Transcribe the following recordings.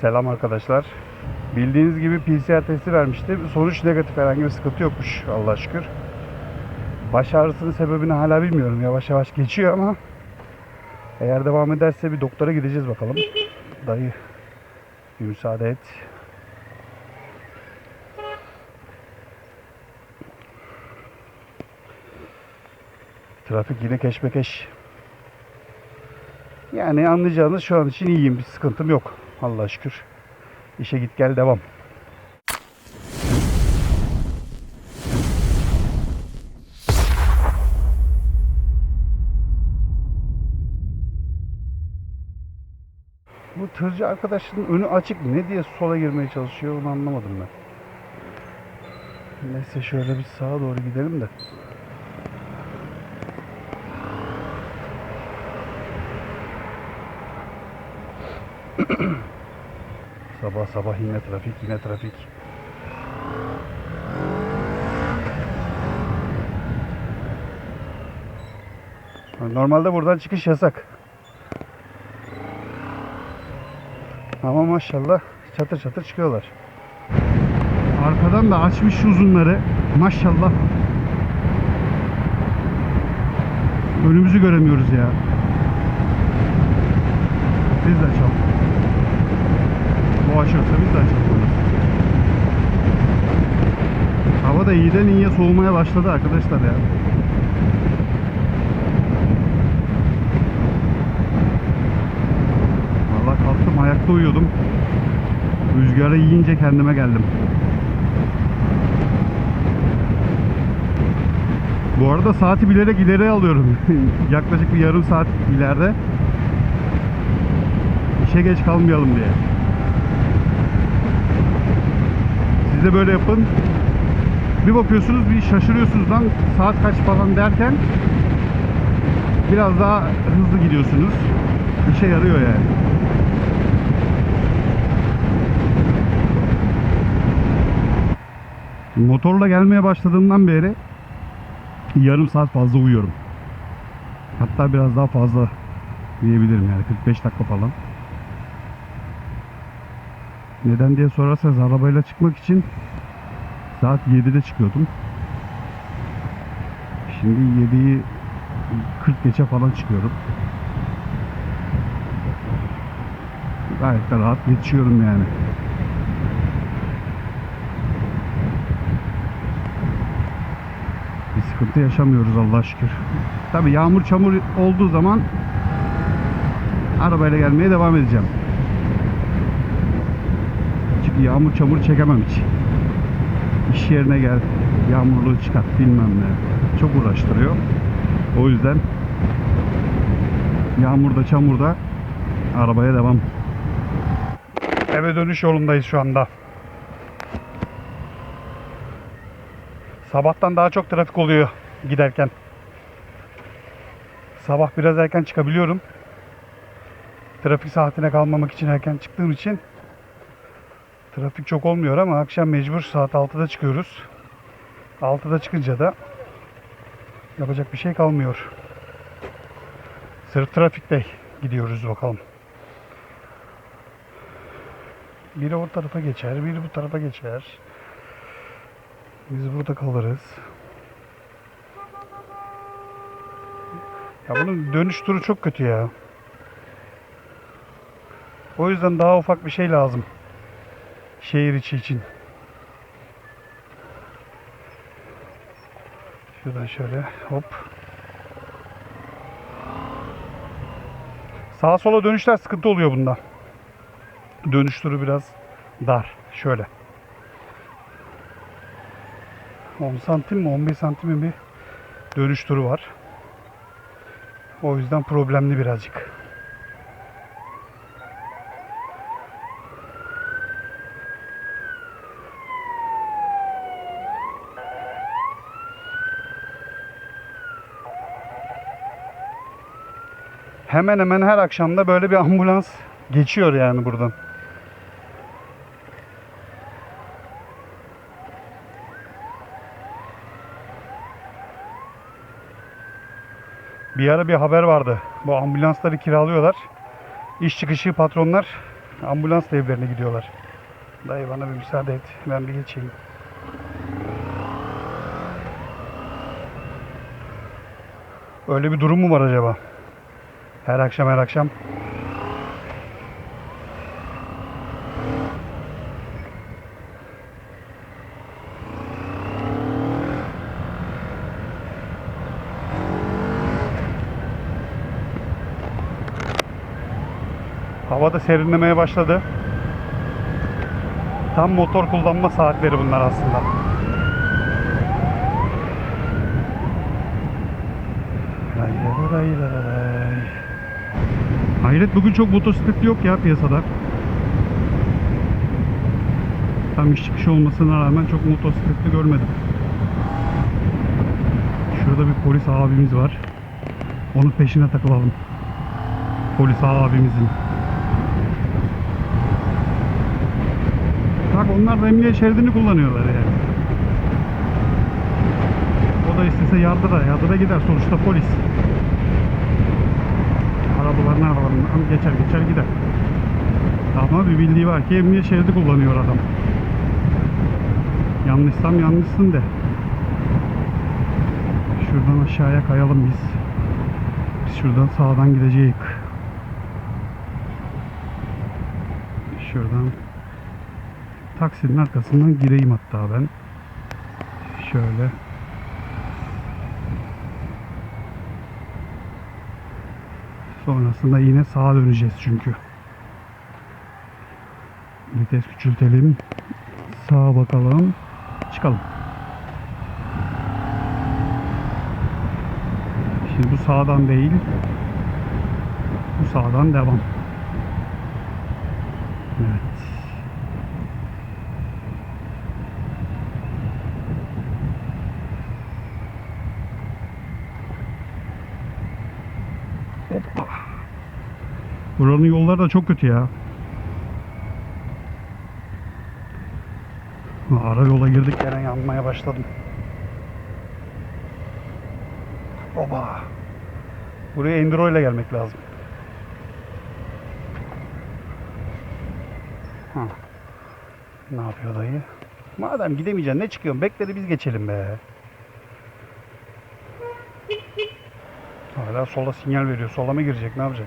Selam arkadaşlar. Bildiğiniz gibi PCR testi vermiştim. Sonuç negatif herhangi bir sıkıntı yokmuş Allah'a şükür. Baş ağrısının sebebini hala bilmiyorum. Yavaş yavaş geçiyor ama eğer devam ederse bir doktora gideceğiz bakalım. Dayı bir müsaade et. Trafik yine keşmekeş. Yani anlayacağınız şu an için iyiyim. Bir sıkıntım yok. Allah'a şükür. İşe git gel devam. Bu tırcı arkadaşın önü açık. Ne diye sola girmeye çalışıyor onu anlamadım ben. Neyse şöyle bir sağa doğru gidelim de. Sabah sabah yine trafik, yine trafik. Normalde buradan çıkış yasak. Ama maşallah çatır çatır çıkıyorlar. Arkadan da açmış uzunları. Maşallah. Önümüzü göremiyoruz ya. Biz de açalım. Açıyorsa biz de açalım. Hava da iyiden iyiye soğumaya başladı arkadaşlar ya. Vallahi kalktım ayakta uyuyordum. Rüzgarı yiyince kendime geldim. Bu arada saati bilerek ileri alıyorum. Yaklaşık bir yarım saat ileride. İşe geç kalmayalım diye. Siz de böyle yapın. Bir bakıyorsunuz bir şaşırıyorsunuz lan saat kaç falan derken biraz daha hızlı gidiyorsunuz. İşe yarıyor yani. Motorla gelmeye başladığımdan beri yarım saat fazla uyuyorum. Hatta biraz daha fazla diyebilirim yani 45 dakika falan. Neden diye sorarsanız arabayla çıkmak için saat 7'de çıkıyordum. Şimdi 7'yi 40 geçe falan çıkıyorum. Gayet de rahat yetişiyorum yani. Bir sıkıntı yaşamıyoruz Allah'a şükür. Tabi yağmur çamur olduğu zaman arabayla gelmeye devam edeceğim. Yağmur çamur çekemem hiç. İş yerine gel, yağmurluğu çıkart bilmem ne. Çok uğraştırıyor. O yüzden yağmurda çamurda arabaya devam. Eve dönüş yolundayız şu anda. Sabahtan daha çok trafik oluyor giderken. Sabah biraz erken çıkabiliyorum. Trafik saatine kalmamak için erken çıktığım için trafik çok olmuyor ama akşam mecbur saat 6'da çıkıyoruz. 6'da çıkınca da yapacak bir şey kalmıyor. Sırf trafikte gidiyoruz bakalım. Biri o tarafa geçer, biri bu tarafa geçer. Biz burada kalırız. Ya bunun dönüş turu çok kötü ya. O yüzden daha ufak bir şey lazım. Şehir içi için. Şuradan şöyle hop. Sağa sola dönüşler sıkıntı oluyor bunda. Dönüş turu biraz dar. Şöyle. 10 santim mi 11 santim mi bir dönüş turu var. O yüzden problemli birazcık. Hemen hemen her akşamda böyle bir ambulans geçiyor yani buradan. Bir ara bir haber vardı. Bu ambulansları kiralıyorlar. İş çıkışı patronlar Ambulansla evlerine gidiyorlar. Dayı bana bir müsaade et. Ben bir geçeyim. Öyle bir durum mu var acaba? Her akşam her akşam. Hava da serinlemeye başladı. Tam motor kullanma saatleri bunlar aslında. Lay lay lay lay. Hayret bugün çok motosikletli yok ya piyasada. Tam iş çıkışı olmasına rağmen çok motosikletli görmedim. Şurada bir polis abimiz var. Onun peşine takılalım. Polis abimizin. Bak onlar da emniyet şeridini kullanıyorlar yani. O da istese yardıra, yardıra gider. Sonuçta polis. Arabalar ne arabalar geçer geçer gider. Ama bir bildiği var ki emniyet şeridi kullanıyor adam. Yanlışsam yanlışsın de. Şuradan aşağıya kayalım biz. Biz şuradan sağdan gideceğiz. Şuradan taksinin arkasından gireyim hatta ben. Şöyle. Sonrasında yine sağa döneceğiz çünkü. Vites küçültelim. Sağa bakalım. Çıkalım. Şimdi bu sağdan değil. Bu sağdan devam. Evet. Buranın yolları da çok kötü ya. Ara yola girdik gene yanmaya başladım. Oba. Buraya enduro ile gelmek lazım. Ha. Ne yapıyor dayı? Madem gidemeyeceksin ne çıkıyorsun? Bekle de biz geçelim be. Hala sola sinyal veriyor. Sola mı girecek? Ne yapacak?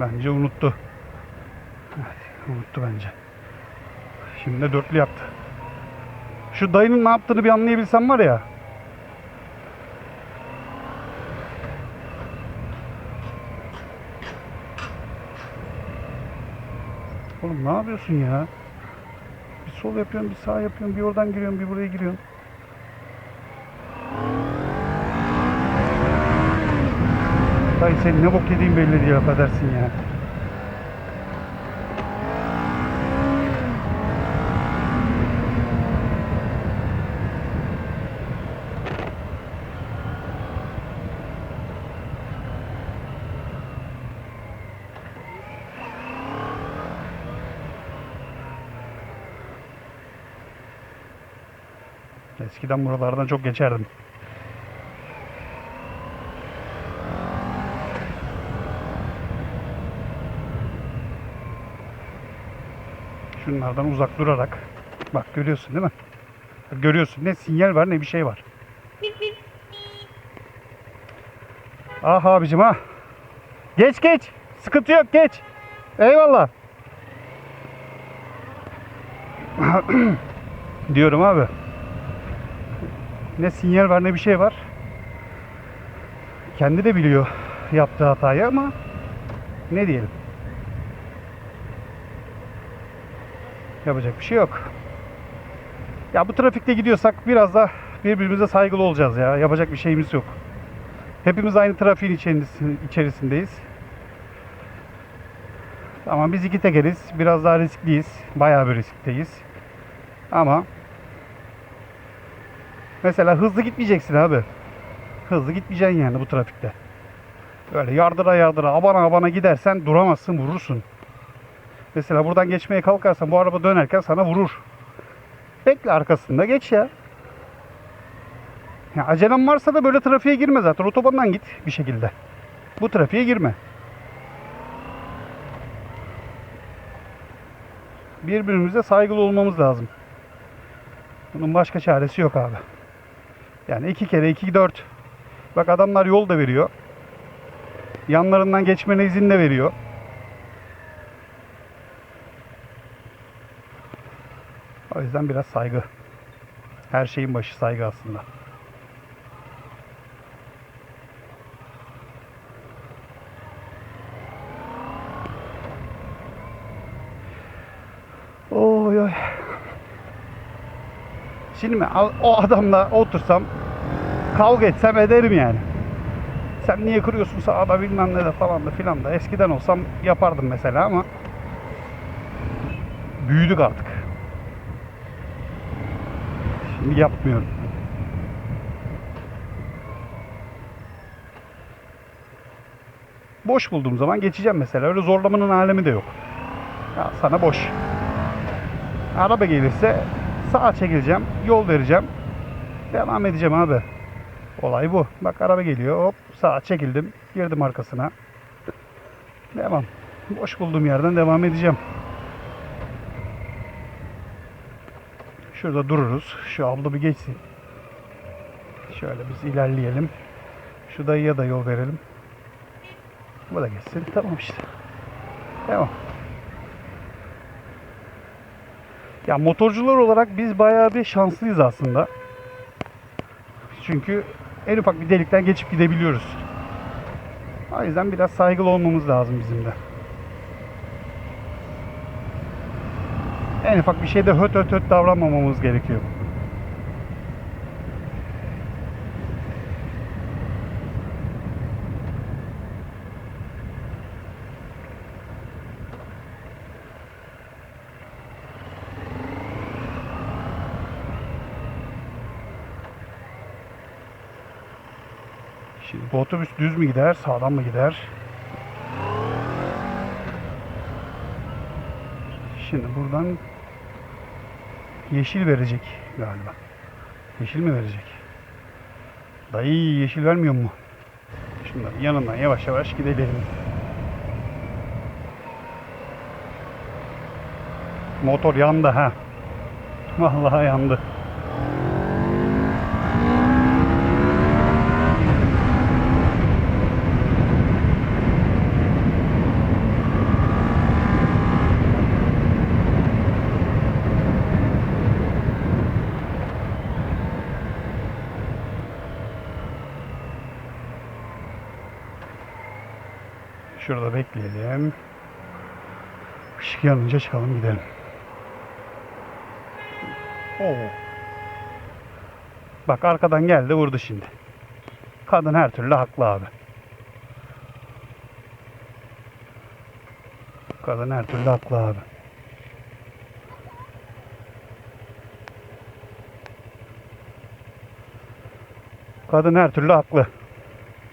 Bence unuttu. Unuttu bence. Şimdi de dörtlü yaptı. Şu dayının ne yaptığını bir anlayabilsem var ya. Oğlum ne yapıyorsun ya? Bir sol yapıyorsun, bir sağ yapıyorsun, bir oradan giriyorsun, bir buraya giriyorsun. Dayı senin ne bok yediğin belli değil affedersin ya. Eskiden buralardan çok geçerdim. Şunlardan uzak durarak. Bak görüyorsun değil mi? Görüyorsun ne sinyal var ne bir şey var. Ah abicim ha. Geç geç. Sıkıntı yok geç. Eyvallah. Diyorum abi. Ne sinyal var ne bir şey var. Kendi de biliyor yaptığı hatayı ama ne diyelim. Yapacak bir şey yok. Ya bu trafikte gidiyorsak biraz da birbirimize saygılı olacağız ya. Yapacak bir şeyimiz yok. Hepimiz aynı trafiğin içerisi- içerisindeyiz. Tamam biz iki tekeriz. Biraz daha riskliyiz. Bayağı bir riskteyiz. Ama mesela hızlı gitmeyeceksin abi. Hızlı gitmeyeceksin yani bu trafikte. Böyle yardıra yardıra abana abana gidersen duramazsın vurursun. Mesela buradan geçmeye kalkarsan bu araba dönerken sana vurur. Bekle arkasında geç ya. Ya acelem varsa da böyle trafiğe girme zaten. Otobandan git bir şekilde. Bu trafiğe girme. birbirimize saygılı olmamız lazım. Bunun başka çaresi yok abi. Yani iki kere iki dört. Bak adamlar yol da veriyor. Yanlarından geçmene izin de veriyor. Yüzden biraz saygı. Her şeyin başı saygı aslında. Oy oy. Şimdi mi o adamla otursam kavga etsem ederim yani. Sen niye kırıyorsun sağda bilmem ne de falan da filan da. Eskiden olsam yapardım mesela ama büyüdük artık. Yapmıyorum. Boş bulduğum zaman geçeceğim mesela. Öyle zorlamanın alemi de yok. Ya sana boş. Araba gelirse sağa çekileceğim, yol vereceğim. Devam edeceğim abi. Olay bu. Bak araba geliyor. Hop sağa çekildim. Girdim arkasına. Devam. Boş bulduğum yerden devam edeceğim. Şurada dururuz. Şu abla bir geçsin. Şöyle biz ilerleyelim. Şu dayıya da yol verelim. Bu da geçsin. Tamam işte. Devam. Ya motorcular olarak biz bayağı bir şanslıyız aslında. Çünkü en ufak bir delikten geçip gidebiliyoruz. O yüzden biraz saygılı olmamız lazım bizim de. En ufak bir şeyde höt höt höt davranmamamız gerekiyor. Şimdi bu otobüs düz mü gider, sağdan mı gider? Şimdi buradan yeşil verecek galiba. Yeşil mi verecek? Dayı yeşil vermiyor mu? Şunların yanından yavaş yavaş gidelim. Motor yandı ha. Vallahi yandı. Şurada bekleyelim. Işık yanınca çıkalım gidelim. Oo. Bak arkadan geldi vurdu şimdi. Kadın her türlü haklı abi. Kadın her türlü haklı abi. Kadın her türlü haklı.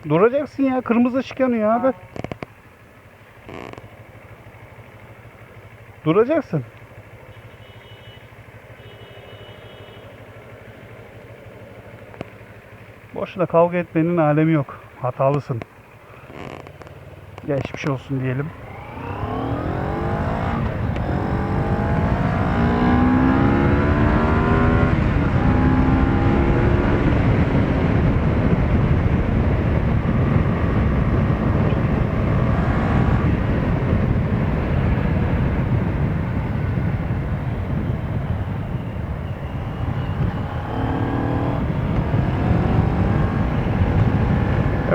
Duracaksın ya. Kırmızı ışık yanıyor abi. Duracaksın. Boşuna kavga etmenin alemi yok. Hatalısın. Geçmiş olsun diyelim.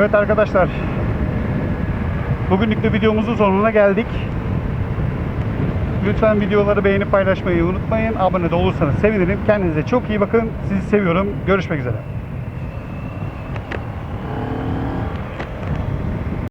Evet arkadaşlar. Bugünlük de videomuzun sonuna geldik. Lütfen videoları beğenip paylaşmayı unutmayın. Abone de olursanız sevinirim. Kendinize çok iyi bakın. Sizi seviyorum. Görüşmek üzere.